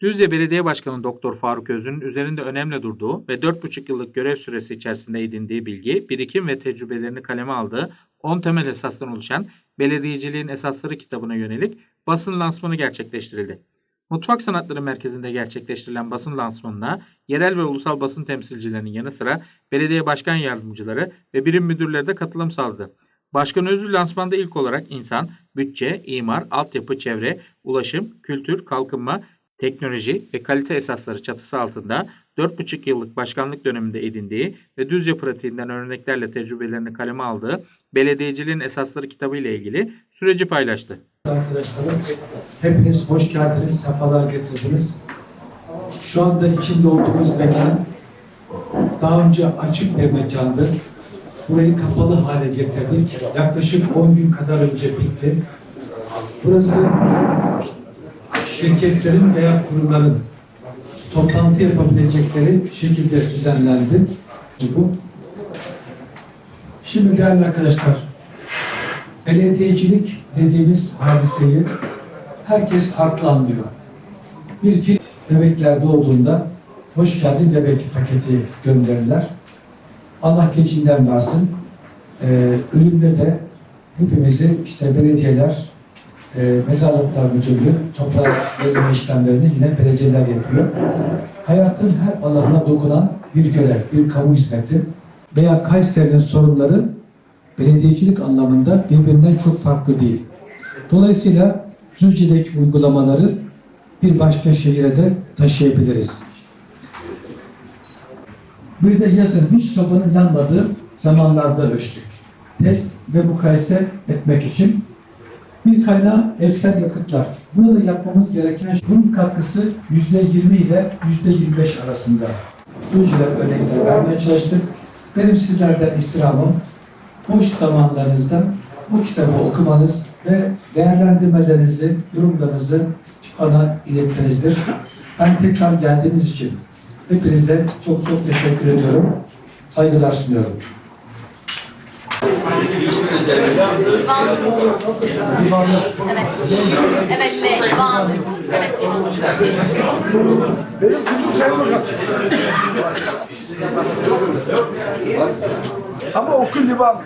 Düzce Belediye Başkanı Doktor Faruk Öz'ün üzerinde önemli durduğu ve 4,5 yıllık görev süresi içerisinde edindiği bilgi, birikim ve tecrübelerini kaleme aldığı 10 temel esasdan oluşan Belediyeciliğin Esasları kitabına yönelik basın lansmanı gerçekleştirildi. Mutfak Sanatları Merkezi'nde gerçekleştirilen basın lansmanına yerel ve ulusal basın temsilcilerinin yanı sıra belediye başkan yardımcıları ve birim müdürleri de katılım sağladı. Başkan Özül lansmanda ilk olarak insan, bütçe, imar, altyapı, çevre, ulaşım, kültür, kalkınma, teknoloji ve kalite esasları çatısı altında 4,5 yıllık başkanlık döneminde edindiği ve Düzce pratiğinden örneklerle tecrübelerini kaleme aldığı Belediyeciliğin Esasları kitabı ile ilgili süreci paylaştı. Arkadaşlarım, hepiniz hoş geldiniz, sefalar getirdiniz. Şu anda içinde olduğumuz mekan daha önce açık bir mekandı. Burayı kapalı hale getirdik. Yaklaşık 10 gün kadar önce bitti. Burası şirketlerin veya kurumların toplantı yapabilecekleri şekilde düzenlendi. Bu. Şimdi değerli arkadaşlar, belediyecilik dediğimiz hadiseyi herkes farklı anlıyor. Bir film bebekler doğduğunda hoş geldin bebek paketi gönderirler. Allah geçinden versin. Ee, ölümde de hepimizi işte belediyeler, e, mezarlıklar müdürlüğü, toprak belirleme işlemlerini yine belediyeler yapıyor. Hayatın her alanına dokunan bir görev, bir kamu hizmeti veya Kayseri'nin sorunları belediyecilik anlamında birbirinden çok farklı değil. Dolayısıyla Düzce'deki uygulamaları bir başka şehire de taşıyabiliriz. Bir de yazın hiç sobanın yanmadığı zamanlarda ölçtük. Test ve mukayese etmek için bir kaynağı evsel yakıtlar. Burada yapmamız gereken bunun katkısı %20 ile %25 arasında. Düzce'den örnekler vermeye çalıştık. Benim sizlerden istirhamım boş zamanlarınızda bu kitabı okumanız ve değerlendirmelerinizi, yorumlarınızı bana iletmenizdir. Ben tekrar geldiğiniz için hepinize çok çok teşekkür ediyorum. Saygılar sunuyorum. Evet. Evet, L. Benim kızım sen. Ama okul liban.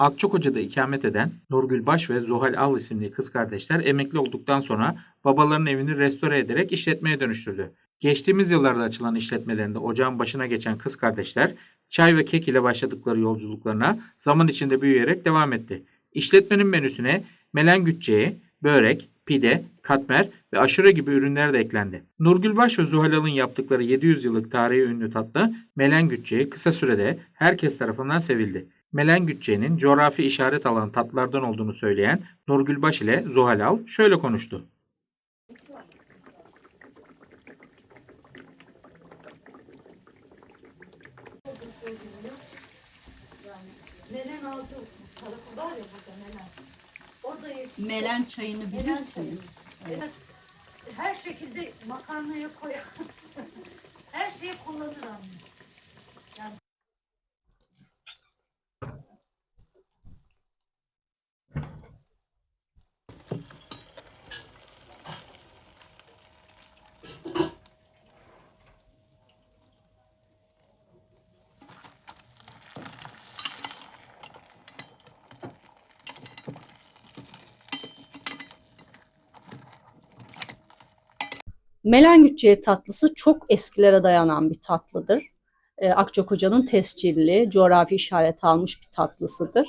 Akçakoca'da ikamet eden Nurgül Baş ve Zuhal Al isimli kız kardeşler emekli olduktan sonra babalarının evini restore ederek işletmeye dönüştürdü. Geçtiğimiz yıllarda açılan işletmelerinde ocağın başına geçen kız kardeşler çay ve kek ile başladıkları yolculuklarına zaman içinde büyüyerek devam etti. İşletmenin menüsüne melengütçeği, börek, pide, katmer ve aşure gibi ürünler de eklendi. Nurgül Baş ve Zuhal Al'ın yaptıkları 700 yıllık tarihi ünlü tatlı melengütçeği kısa sürede herkes tarafından sevildi. Melengütçeğinin coğrafi işaret alan tatlılardan olduğunu söyleyen Nurgül Baş ile Zuhal Al şöyle konuştu. Melen altı tarafı var ya burada melen. Orada yetişti. Melen çayını Melen bilirsiniz. Evet. Her şekilde makarnaya koyar. Her şeyi kullanır anne. Melengütçe tatlısı çok eskilere dayanan bir tatlıdır. E, Akçakoca'nın tescilli, coğrafi işaret almış bir tatlısıdır.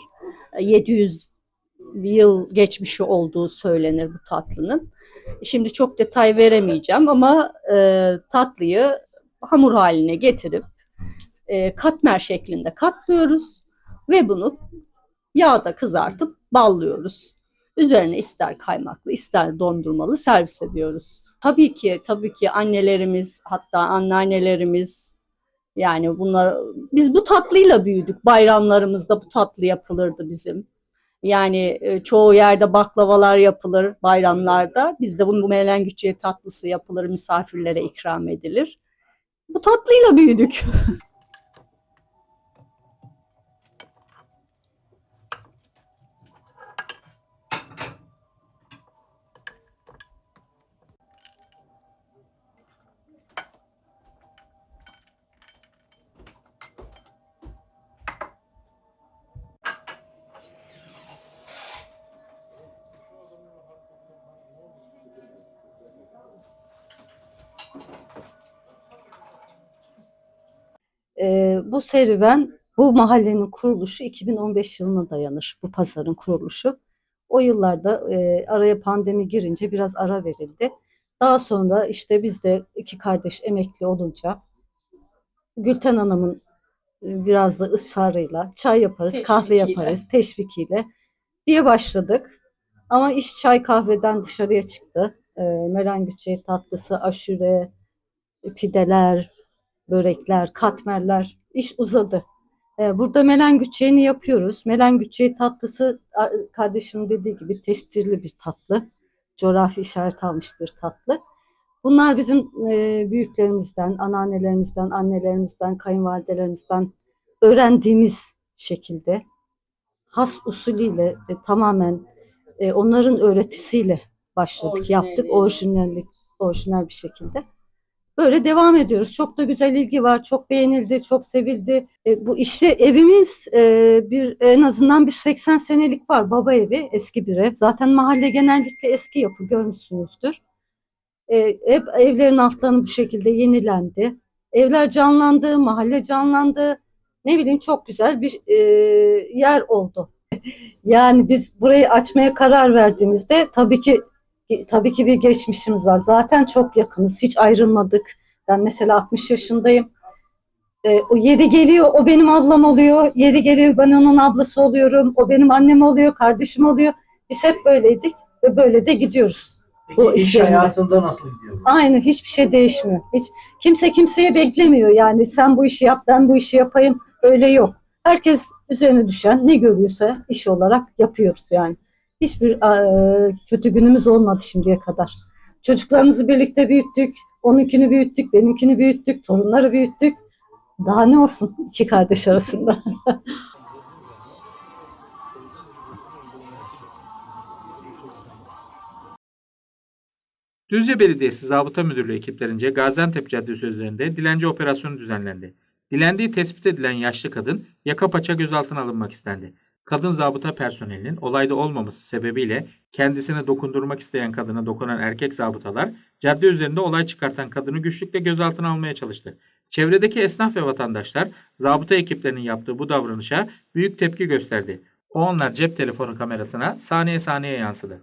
E, 700 yıl geçmişi olduğu söylenir bu tatlının. Şimdi çok detay veremeyeceğim ama e, tatlıyı hamur haline getirip e, katmer şeklinde katlıyoruz ve bunu yağda kızartıp ballıyoruz. Üzerine ister kaymaklı, ister dondurmalı servis ediyoruz. Tabii ki, tabii ki annelerimiz, hatta anneannelerimiz yani bunlar biz bu tatlıyla büyüdük. Bayramlarımızda bu tatlı yapılırdı bizim. Yani e, çoğu yerde baklavalar yapılır bayramlarda. Bizde bu melengüçe tatlısı yapılır, misafirlere ikram edilir. Bu tatlıyla büyüdük. Ee, bu serüven, bu mahallenin kuruluşu 2015 yılına dayanır. Bu pazarın kuruluşu. O yıllarda e, araya pandemi girince biraz ara verildi. Daha sonra işte biz de iki kardeş emekli olunca Gülten Hanım'ın e, biraz da ısrarıyla çay yaparız, kahve Teşvikiyle. yaparız teşvikiyle diye başladık. Ama iş çay kahveden dışarıya çıktı. E, melengüçe tatlısı, aşure, pideler, börekler, katmerler iş uzadı. Ee, Burada melengüçeğini yapıyoruz. Melengüçeği tatlısı kardeşimin dediği gibi tescilli bir tatlı. Coğrafi işaret almış bir tatlı. Bunlar bizim e, büyüklerimizden, anneannelerimizden, annelerimizden, kayınvalidelerimizden öğrendiğimiz şekilde has usulüyle e, tamamen e, onların öğretisiyle başladık, yaptık. Orijinali. Orijinallik, orijinal bir şekilde. Böyle devam ediyoruz. Çok da güzel ilgi var. Çok beğenildi, çok sevildi. E, bu işte evimiz e, bir en azından bir 80 senelik var. Baba evi, eski bir ev. Zaten mahalle genellikle eski yapı görmüşsünüzdür. E, hep evlerin altlarını bu şekilde yenilendi. Evler canlandı, mahalle canlandı. Ne bileyim çok güzel bir e, yer oldu. Yani biz burayı açmaya karar verdiğimizde tabii ki tabii ki bir geçmişimiz var. Zaten çok yakınız. Hiç ayrılmadık. Ben mesela 60 yaşındayım. Ee, o yeri geliyor o benim ablam oluyor. Yeri geliyor ben onun ablası oluyorum. O benim annem oluyor, kardeşim oluyor. Biz hep böyleydik ve böyle de gidiyoruz. Peki Bu iş hayatında nasıl gidiyor? Aynı hiçbir şey değişmiyor. Hiç kimse kimseye beklemiyor. Yani sen bu işi yap, ben bu işi yapayım. Öyle yok. Herkes üzerine düşen ne görüyorsa iş olarak yapıyoruz yani. Hiçbir kötü günümüz olmadı şimdiye kadar. Çocuklarımızı birlikte büyüttük. Onunkini büyüttük, benimkini büyüttük, torunları büyüttük. Daha ne olsun iki kardeş arasında. Düzce Belediyesi Zabıta Müdürlüğü ekiplerince Gaziantep Caddesi üzerinde dilenci operasyonu düzenlendi. Dilendiği tespit edilen yaşlı kadın yaka paça gözaltına alınmak istendi. Kadın zabıta personelinin olayda olmaması sebebiyle kendisine dokundurmak isteyen kadına dokunan erkek zabıtalar cadde üzerinde olay çıkartan kadını güçlükle gözaltına almaya çalıştı. Çevredeki esnaf ve vatandaşlar zabıta ekiplerinin yaptığı bu davranışa büyük tepki gösterdi. Onlar cep telefonu kamerasına saniye saniye yansıdı.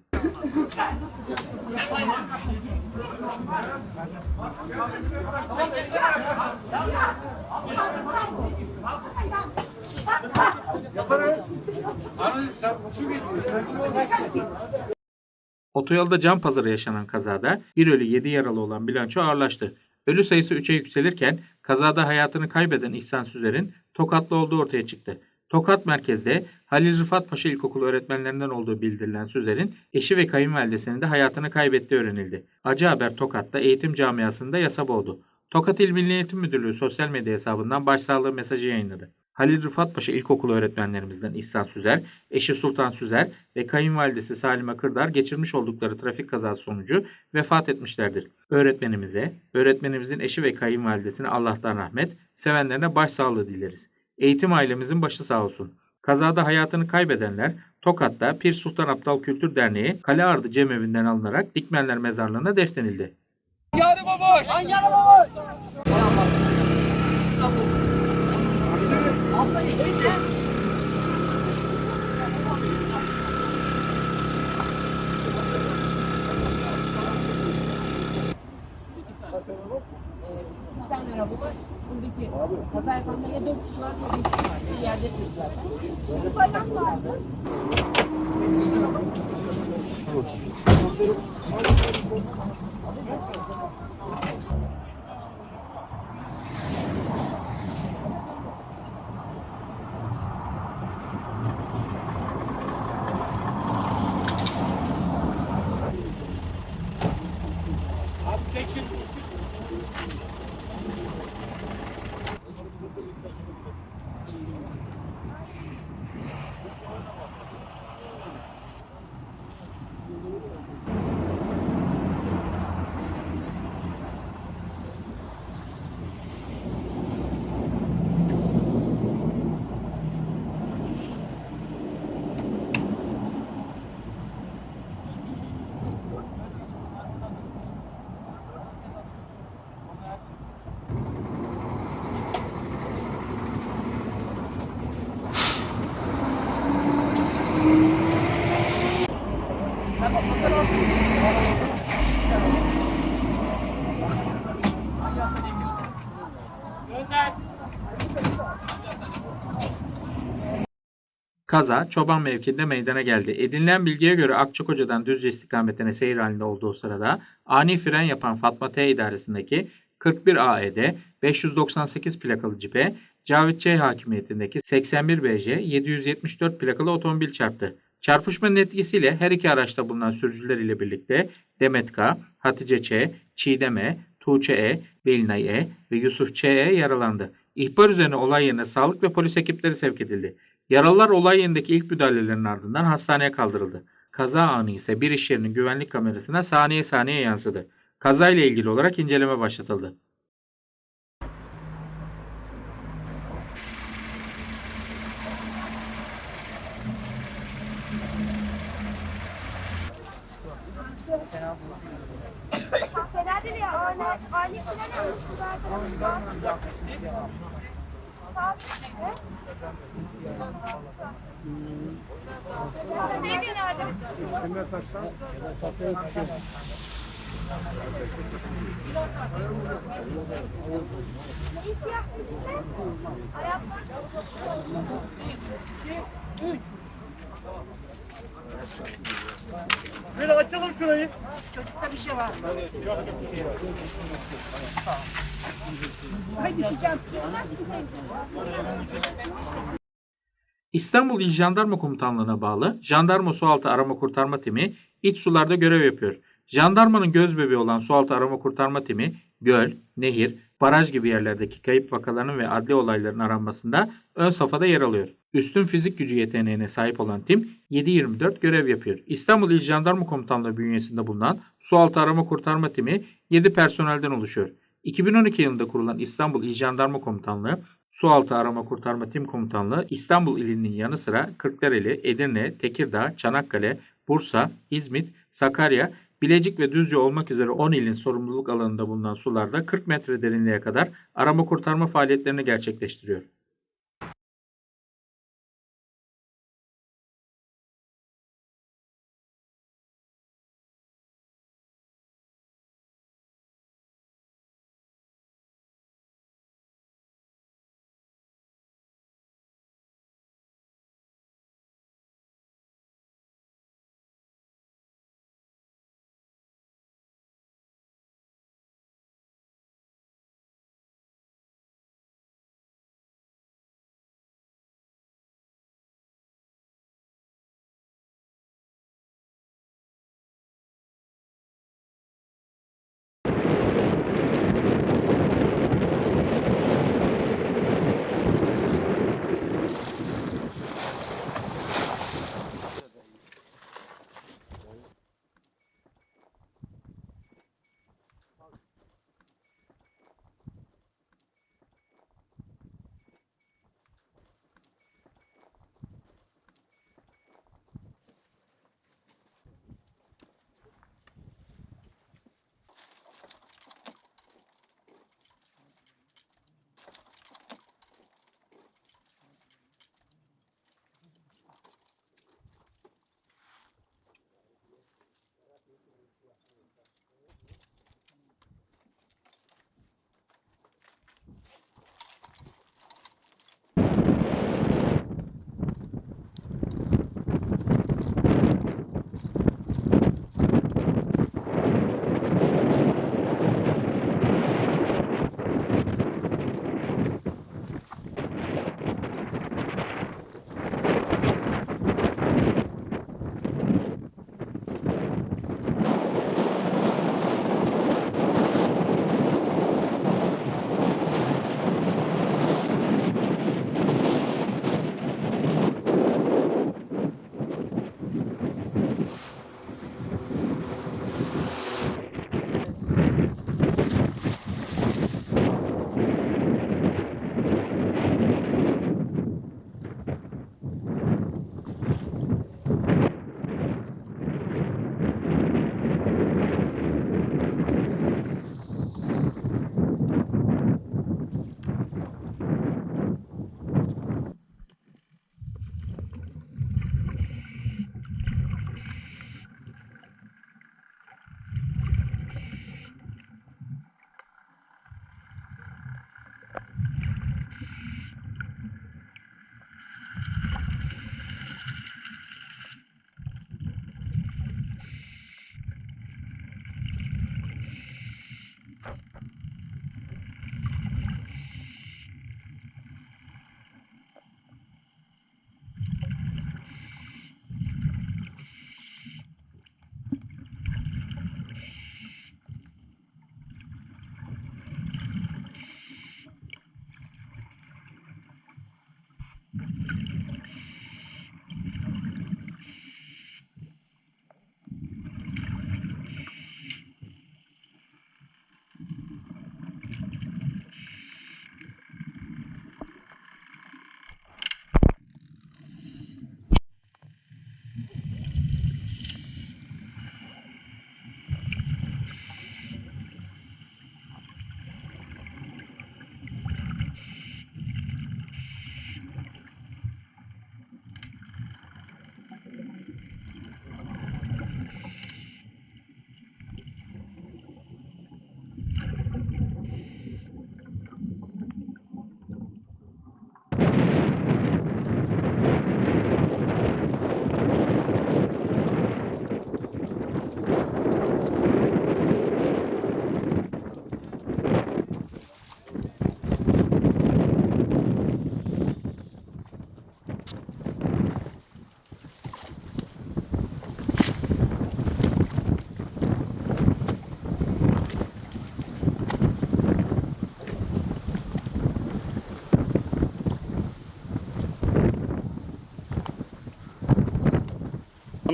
Otoyolda cam pazarı yaşanan kazada bir ölü 7 yaralı olan bilanço ağırlaştı. Ölü sayısı 3'e yükselirken kazada hayatını kaybeden İhsan Süzer'in tokatlı olduğu ortaya çıktı. Tokat merkezde Halil Rıfat Paşa İlkokulu öğretmenlerinden olduğu bildirilen Süzer'in eşi ve kayınvalidesinin de hayatını kaybettiği öğrenildi. Acı haber Tokat'ta eğitim camiasında yasa boğdu. Tokat İl Milli Eğitim Müdürlüğü sosyal medya hesabından başsağlığı mesajı yayınladı. Halil Rıfat Paşa İlkokulu öğretmenlerimizden İhsan Süzer, eşi Sultan Süzer ve kayınvalidesi Salime Kırdar geçirmiş oldukları trafik kazası sonucu vefat etmişlerdir. Öğretmenimize, öğretmenimizin eşi ve kayınvalidesine Allah'tan rahmet, sevenlerine başsağlığı dileriz. Eğitim ailemizin başı sağ olsun. Kazada hayatını kaybedenler Tokat'ta Pir Sultan Abdal Kültür Derneği Kale Ardı Cemevinden alınarak Dikmenler Mezarlığı'na defnedildi. İki tane araba var şuradaki pazarkanda ya dört kişi var ya beş kişi var. Bir yerde değil zaten. Şimdi bayram vardı. Thank. Kaza Çoban mevkinde meydana geldi. Edinilen bilgiye göre Akçakoca'dan Düzce istikametine seyir halinde olduğu sırada ani fren yapan Fatma T idaresindeki 41 AED 598 plakalı cipe Cavit Ç hakimiyetindeki 81 BJ 774 plakalı otomobil çarptı. Çarpışmanın etkisiyle her iki araçta bulunan sürücüler ile birlikte Demet K, Hatice Ç, Çiğdem E, Tuğçe E, Belinay E ve Yusuf Ç E yaralandı. İhbar üzerine olay yerine sağlık ve polis ekipleri sevk edildi. Yaralılar olay yerindeki ilk müdahalelerin ardından hastaneye kaldırıldı. Kaza anı ise bir iş yerinin güvenlik kamerasına saniye saniye yansıdı. Kazayla ilgili olarak inceleme başlatıldı. Fena değil ya. Ani, ani fren yapmışsın zaten. Sevdiğin nerede misin? Kime taksan? Dedin Ayaklar. Şöyle açalım şurayı. İstanbul İl Jandarma Komutanlığı'na bağlı Jandarma Sualtı Arama Kurtarma Timi iç sularda görev yapıyor. Jandarmanın göz bebeği olan Sualtı Arama Kurtarma Timi göl, nehir, baraj gibi yerlerdeki kayıp vakaların ve adli olayların aranmasında ön safhada yer alıyor. Üstün fizik gücü yeteneğine sahip olan tim 7-24 görev yapıyor. İstanbul İl Jandarma Komutanlığı bünyesinde bulunan Sualtı Arama Kurtarma Timi 7 personelden oluşuyor. 2012 yılında kurulan İstanbul İl Jandarma Komutanlığı Sualtı Arama Kurtarma Tim Komutanlığı İstanbul ilinin yanı sıra Kırklareli, Edirne, Tekirdağ, Çanakkale, Bursa, İzmit, Sakarya, Bilecik ve Düzce olmak üzere 10 ilin sorumluluk alanında bulunan sularda 40 metre derinliğe kadar arama kurtarma faaliyetlerini gerçekleştiriyor.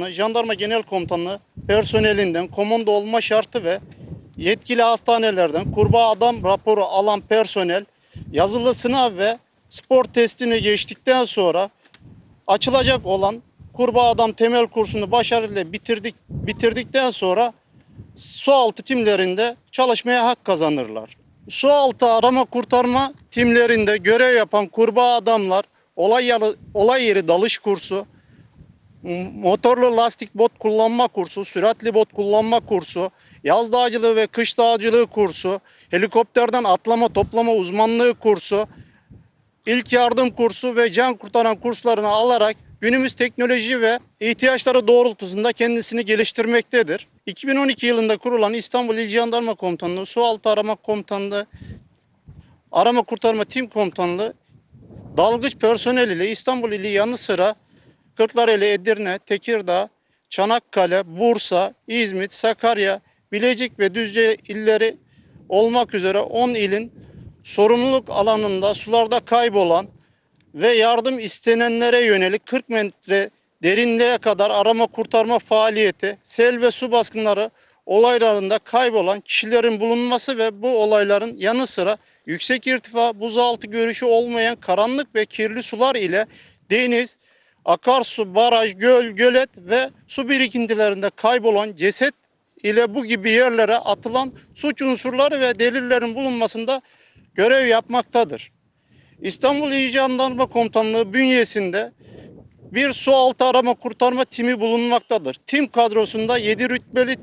Komutanlığı, Jandarma Genel Komutanlığı personelinden komando olma şartı ve yetkili hastanelerden kurbağa adam raporu alan personel yazılı sınav ve spor testini geçtikten sonra açılacak olan kurbağa adam temel kursunu başarıyla bitirdik bitirdikten sonra sualtı timlerinde çalışmaya hak kazanırlar. Sualtı arama kurtarma timlerinde görev yapan kurbağa adamlar olay, olay yeri dalış kursu, motorlu lastik bot kullanma kursu, süratli bot kullanma kursu, yaz dağcılığı ve kış dağcılığı kursu, helikopterden atlama toplama uzmanlığı kursu, ilk yardım kursu ve can kurtaran kurslarını alarak günümüz teknoloji ve ihtiyaçları doğrultusunda kendisini geliştirmektedir. 2012 yılında kurulan İstanbul İl Jandarma Komutanlığı, Sualtı Arama Komutanlığı, Arama Kurtarma Tim Komutanlığı dalgıç personel ile İstanbul ili yanı sıra Kırklareli, Edirne, Tekirdağ, Çanakkale, Bursa, İzmit, Sakarya, Bilecik ve Düzce illeri olmak üzere 10 ilin sorumluluk alanında sularda kaybolan ve yardım istenenlere yönelik 40 metre derinliğe kadar arama kurtarma faaliyeti, sel ve su baskınları olaylarında kaybolan kişilerin bulunması ve bu olayların yanı sıra yüksek irtifa, buzaltı görüşü olmayan karanlık ve kirli sular ile deniz, akarsu, baraj, göl, gölet ve su birikintilerinde kaybolan ceset ile bu gibi yerlere atılan suç unsurları ve delillerin bulunmasında görev yapmaktadır. İstanbul İl Jandarma Komutanlığı bünyesinde bir su altı arama kurtarma timi bulunmaktadır. Tim kadrosunda 7 rütbeli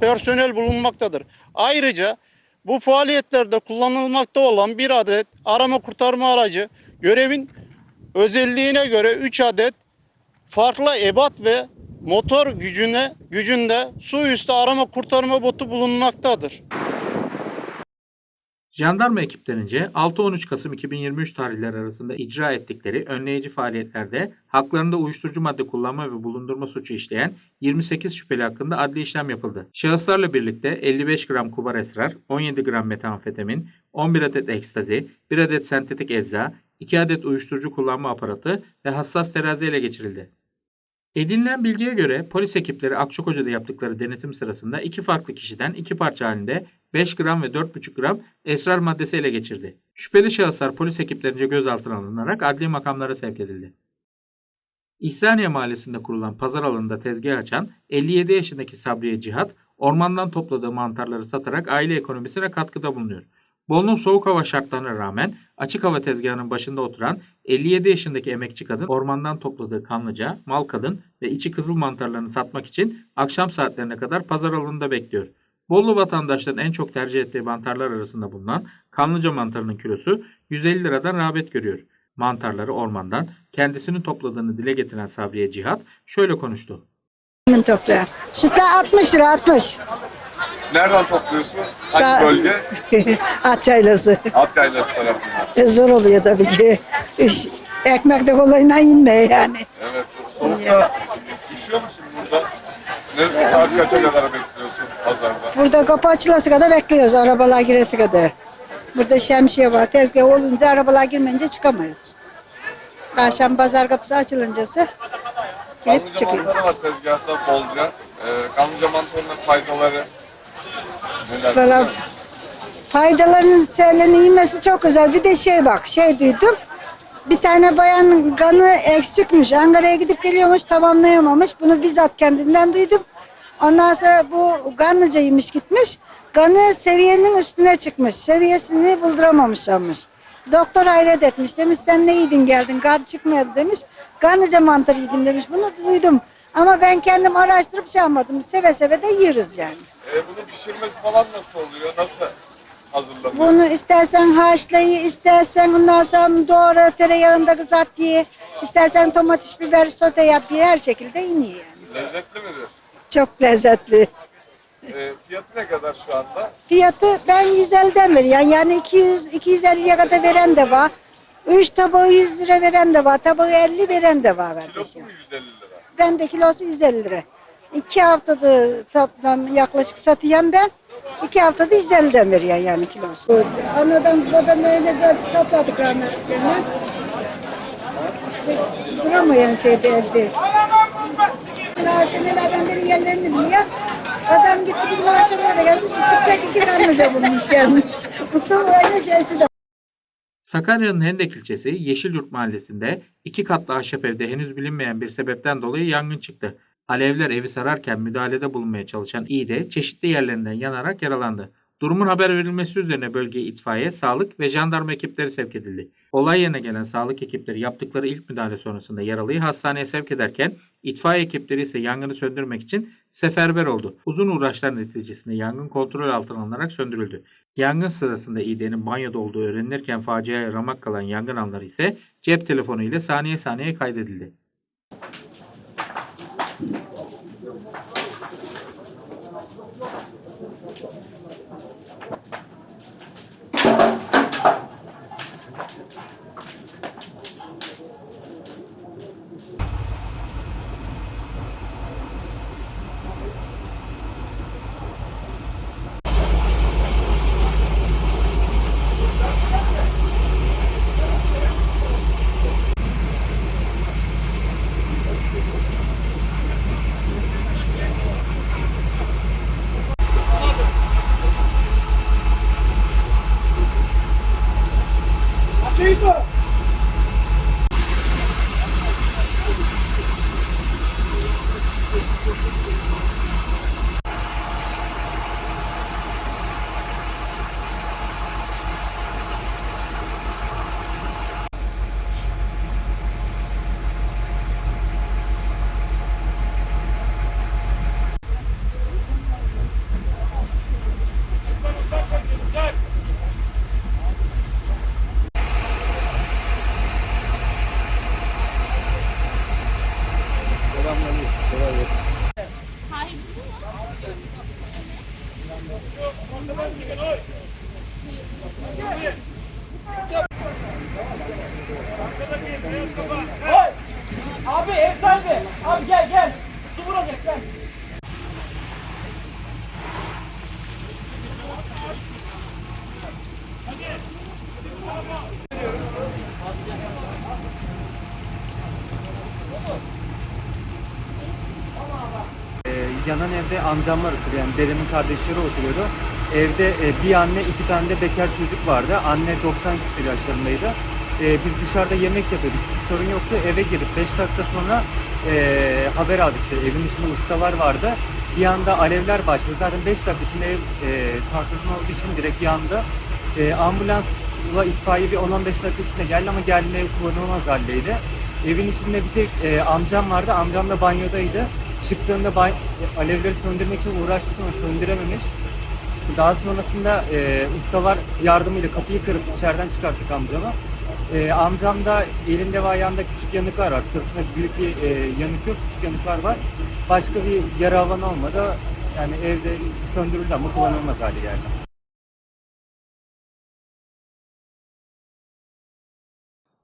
personel bulunmaktadır. Ayrıca bu faaliyetlerde kullanılmakta olan bir adet arama kurtarma aracı görevin özelliğine göre 3 adet farklı ebat ve motor gücüne gücünde su üstü arama kurtarma botu bulunmaktadır. Jandarma ekiplerince 6-13 Kasım 2023 tarihleri arasında icra ettikleri önleyici faaliyetlerde haklarında uyuşturucu madde kullanma ve bulundurma suçu işleyen 28 şüpheli hakkında adli işlem yapıldı. Şahıslarla birlikte 55 gram kubar esrar, 17 gram metamfetamin, 11 adet ekstazi, 1 adet sentetik ecza, 2 adet uyuşturucu kullanma aparatı ve hassas terazi ele geçirildi. Edinilen bilgiye göre polis ekipleri Akçakoca'da yaptıkları denetim sırasında iki farklı kişiden iki parça halinde 5 gram ve 4,5 gram esrar maddesi ele geçirdi. Şüpheli şahıslar polis ekiplerince gözaltına alınarak adli makamlara sevk edildi. İhsaniye Mahallesi'nde kurulan pazar alanında tezgah açan 57 yaşındaki Sabriye Cihat, ormandan topladığı mantarları satarak aile ekonomisine katkıda bulunuyor. Bolu'nun soğuk hava şartlarına rağmen açık hava tezgahının başında oturan 57 yaşındaki emekçi kadın ormandan topladığı kanlıca, mal kadın ve içi kızıl mantarlarını satmak için akşam saatlerine kadar pazar alanında bekliyor. Bolu vatandaşların en çok tercih ettiği mantarlar arasında bulunan kanlıca mantarının kilosu 150 liradan rağbet görüyor. Mantarları ormandan kendisini topladığını dile getiren Sabriye Cihat şöyle konuştu. Topluyor. Sütler 60 lira 60. Nereden topluyorsun? Hangi Ben- bölge? At yaylası. At yaylası tarafından. E, Zor oluyor tabii ki. İş- Ekmek de kolayına inmiyor yani. Evet. Soğukta üşüyor musun burada? Ne saat kaça kadar bekliyorsun pazarda? Burada kapı açılası kadar bekliyoruz arabalar giresi kadar. Burada şemsiye var. Tezgah olunca arabalar girmeyince çıkamıyoruz. Akşam pazar kapısı açılıncası girip Kanlıca çıkıyoruz. mantarı var tezgahta bolca. Ee, kanlıca mantarının faydaları? Valla faydalarının söylenilmesi çok güzel. Bir de şey bak, şey duydum. Bir tane bayan kanı eksikmiş. Ankara'ya gidip geliyormuş, tamamlayamamış. Bunu bizzat kendinden duydum. Ondan sonra bu kanlıcaymış gitmiş. Kanı seviyenin üstüne çıkmış. Seviyesini bulduramamışlarmış. Doktor hayret etmiş. Demiş sen ne yedin geldin? Kan çıkmadı demiş. Kanlıca mantarı yedim demiş. Bunu duydum. Ama ben kendim araştırıp şey yapmadım. Seve seve de yeriz yani. Ee, bunu pişirmesi falan nasıl oluyor? Nasıl hazırlanıyor? Bunu istersen haşlayı, istersen ondan sonra doğru tereyağında kızart ye. İstersen domates, biber, sote yap ye. Her şekilde iniyor yani. Lezzetli midir? Çok lezzetli. Ee, fiyatı ne kadar şu anda? Fiyatı ben 150'den veriyorum. Yani 200, 250'ye kadar veren de var. Üç tabağı 100 lira veren de var. Tabağı 50 veren de var Kilosu kardeşim. mu 150 lira? Ben de kilosu 150 lira. İki haftada toplam yaklaşık satıyorum ben. İki haftada 150'den veriyorum yani kilosu. Anadan babadan öyle gördük topladık rahmetlilerine. İşte duramayan şeyde elde. Senelerden beri yerlendim diye. Adam gitti bir akşamına da gelmiş. İki tek iki karnıca bulmuş gelmiş. Bu öyle şeysi de Sakarya'nın Hendek ilçesi Yeşilyurt mahallesinde iki katlı ahşap evde henüz bilinmeyen bir sebepten dolayı yangın çıktı. Alevler evi sararken müdahalede bulunmaya çalışan İğde çeşitli yerlerinden yanarak yaralandı. Durumun haber verilmesi üzerine bölgeye itfaiye, sağlık ve jandarma ekipleri sevk edildi. Olay yerine gelen sağlık ekipleri yaptıkları ilk müdahale sonrasında yaralıyı hastaneye sevk ederken itfaiye ekipleri ise yangını söndürmek için seferber oldu. Uzun uğraşlar neticesinde yangın kontrol altına alınarak söndürüldü. Yangın sırasında İğde'nin banyoda olduğu öğrenilirken faciaya ramak kalan yangın anları ise cep telefonu ile saniye saniye kaydedildi. Abi ev sahibi. Abi gel gel. Su vuracak gel. Ee, yanan evde amcamlar oturuyor. Yani dedemin kardeşleri oturuyordu. Evde e, bir anne, iki tane de bekar çocuk vardı. Anne 90 küsur yaşlarındaydı. Ee, biz dışarıda yemek yapıyorduk. Hiç sorun yoktu. Eve girip 5 dakika sonra e, haber aldık işte. Evin içinde ustalar vardı. Bir anda alevler başladı. Zaten 5 dakika içinde ev e, tahtasın olduğu için direkt yandı. E, ambulansla itfaiye bir 10-15 dakika içinde geldi ama ev kullanılmaz haldeydi. Evin içinde bir tek e, amcam vardı. Amcam da banyodaydı. Çıktığında bay- alevleri söndürmek için uğraştı sonra söndürememiş. Daha sonrasında e, ustalar yardımıyla kapıyı kırıp içeriden çıkarttık amcamı. E, amcam da elinde ve ayağında küçük yanıklar var. Sırtında büyük bir e, yanık yok, küçük yanıklar var. Başka bir yara alan olmadı. Yani evde söndürüldü ama kullanılmaz hale geldi.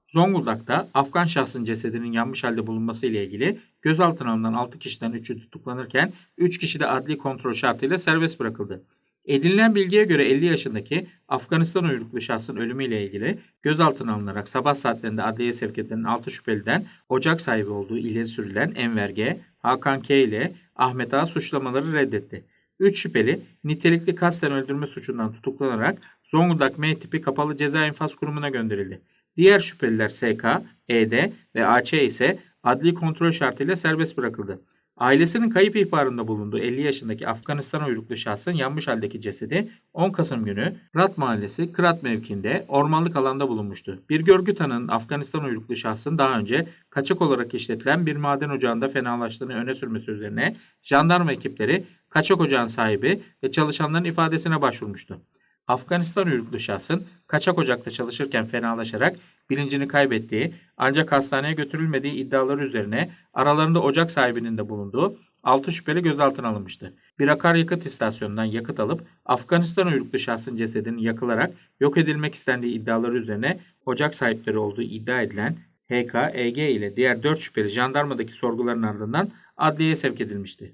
Zonguldak'ta Afgan şahsın cesedinin yanmış halde bulunması ile ilgili gözaltına alınan 6 kişiden 3'ü tutuklanırken 3 kişi de adli kontrol şartıyla serbest bırakıldı. Edinilen bilgiye göre 50 yaşındaki Afganistan uyruklu şahsın ölümüyle ilgili gözaltına alınarak sabah saatlerinde adliyeye sevk edilen 6 şüpheliden ocak sahibi olduğu ileri sürülen Enver G, Hakan K ile Ahmet A suçlamaları reddetti. 3 şüpheli nitelikli kasten öldürme suçundan tutuklanarak Zonguldak M tipi kapalı ceza infaz kurumuna gönderildi. Diğer şüpheliler SK, ED ve AC ise adli kontrol şartıyla serbest bırakıldı. Ailesinin kayıp ihbarında bulunduğu 50 yaşındaki Afganistan uyruklu şahsın yanmış haldeki cesedi 10 Kasım günü Rat Mahallesi Kırat mevkiinde ormanlık alanda bulunmuştu. Bir görgü tanığının Afganistan uyruklu şahsın daha önce kaçak olarak işletilen bir maden ocağında fenalaştığını öne sürmesi üzerine jandarma ekipleri kaçak ocağın sahibi ve çalışanların ifadesine başvurmuştu. Afganistan uyruklu şahsın kaçak ocakta çalışırken fenalaşarak bilincini kaybettiği ancak hastaneye götürülmediği iddiaları üzerine aralarında ocak sahibinin de bulunduğu 6 şüpheli gözaltına alınmıştı. Bir akaryakıt istasyonundan yakıt alıp Afganistan uyruklu şahsın cesedinin yakılarak yok edilmek istendiği iddiaları üzerine ocak sahipleri olduğu iddia edilen HK, EG ile diğer 4 şüpheli jandarmadaki sorguların ardından adliyeye sevk edilmişti.